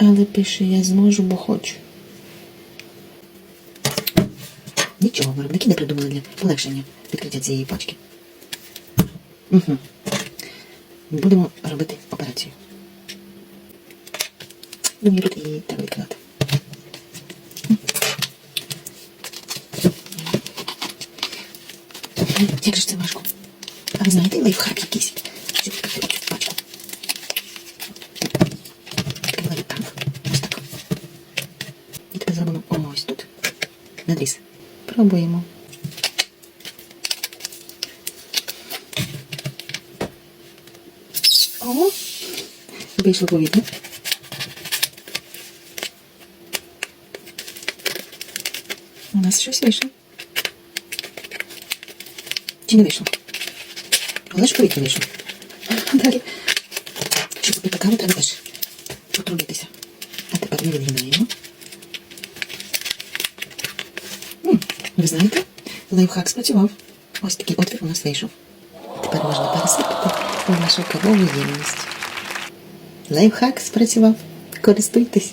але пише я зможу, бо хочу. Нічого, виробники не придумали для полегшення відкриття цієї пачки. Угу. Будемо робити операцію. Тут і треба відкривати. Як же це важко? А ви знаєте лайфхак якийсь? І тепер зробимо ось тут. Надріз. Пробуємо. О! Вийшло повітря. У нас щось вийшло. Чи не вийшло? Але ж повітря вийшло. Далі. Щоб попити каву, треба теж потрудитися. А тепер ми відгинаємо. Ви знаєте, лайфхак спрацював. Ось такий отвір у нас вийшов. Тепер можна пересипати у нашу кавову ємність. Лайфхак спрацював. Користуйтесь.